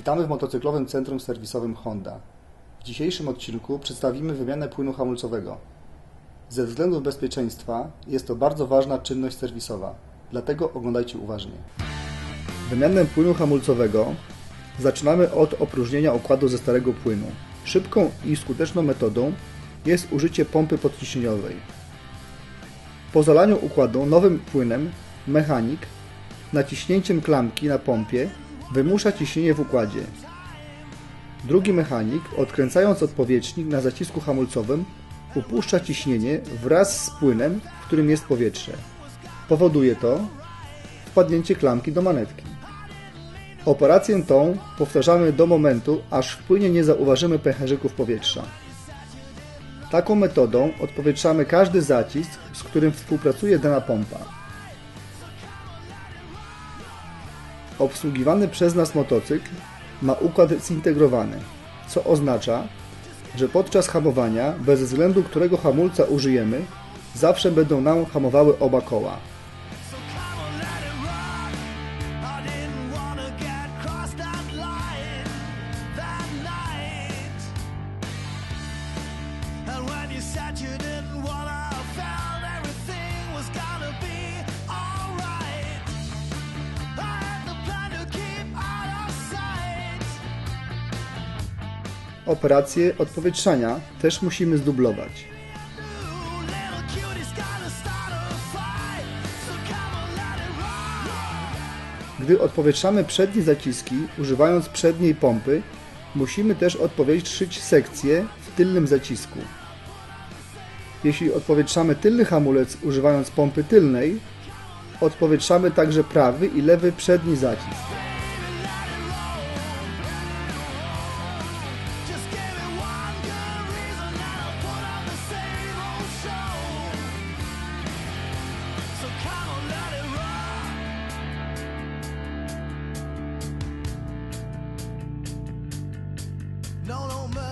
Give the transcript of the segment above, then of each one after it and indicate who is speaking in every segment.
Speaker 1: Witamy w motocyklowym centrum serwisowym Honda. W dzisiejszym odcinku przedstawimy wymianę płynu hamulcowego. Ze względów bezpieczeństwa jest to bardzo ważna czynność serwisowa, dlatego oglądajcie uważnie. Wymianę płynu hamulcowego zaczynamy od opróżnienia układu ze starego płynu. Szybką i skuteczną metodą jest użycie pompy podciśnieniowej. Po zalaniu układu nowym płynem mechanik naciśnięciem klamki na pompie wymusza ciśnienie w układzie. Drugi mechanik, odkręcając odpowietrznik na zacisku hamulcowym, upuszcza ciśnienie wraz z płynem, w którym jest powietrze. Powoduje to wpadnięcie klamki do manetki. Operację tą powtarzamy do momentu, aż w płynie nie zauważymy pęcherzyków powietrza. Taką metodą odpowietrzamy każdy zacisk, z którym współpracuje dana pompa. Obsługiwany przez nas motocykl ma układ zintegrowany, co oznacza, że podczas hamowania, bez względu którego hamulca użyjemy, zawsze będą nam hamowały oba koła.
Speaker 2: You didn't wanna,
Speaker 1: Operację odpowietrzania też musimy zdublować. Gdy odpowietrzamy przednie zaciski, używając przedniej pompy, musimy też odpowietrzyć sekcję w tylnym zacisku. Jeśli odpowietrzamy tylny hamulec używając pompy tylnej, odpowietrzamy także prawy i lewy przedni zacisk.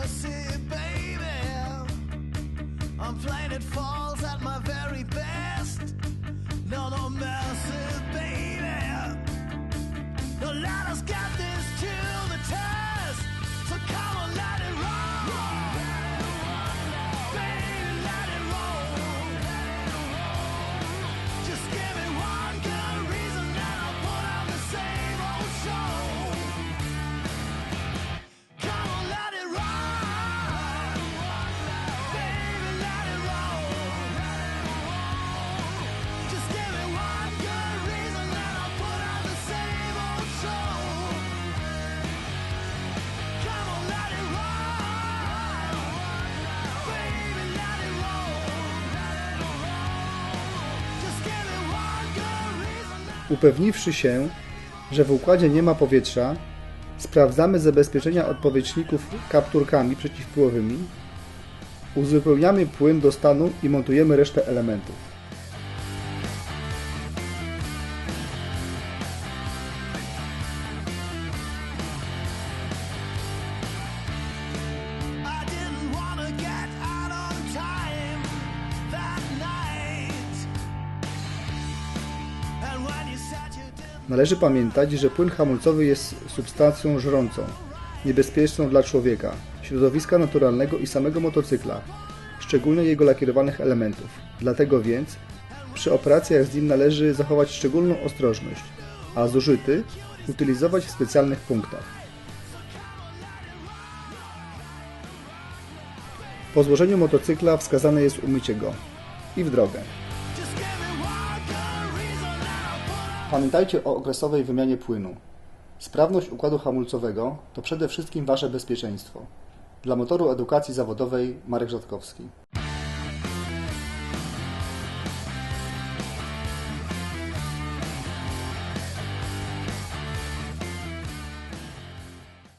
Speaker 2: Mercy, baby. I'm playing it falls at my very best. No, no mercy,
Speaker 1: Upewniwszy się, że w układzie nie ma powietrza, sprawdzamy zabezpieczenia odpowietrzników kapturkami przeciwpływowymi, uzupełniamy płyn do stanu i montujemy resztę elementów. Należy pamiętać, że płyn hamulcowy jest substancją żrącą, niebezpieczną dla człowieka, środowiska naturalnego i samego motocykla, szczególnie jego lakierowanych elementów. Dlatego więc przy operacjach z nim należy zachować szczególną ostrożność, a zużyty utylizować w specjalnych punktach. Po złożeniu motocykla wskazane jest umycie go i w drogę. Pamiętajcie o okresowej wymianie płynu. Sprawność układu hamulcowego to przede wszystkim Wasze bezpieczeństwo. Dla motoru edukacji zawodowej Marek Rzadkowski.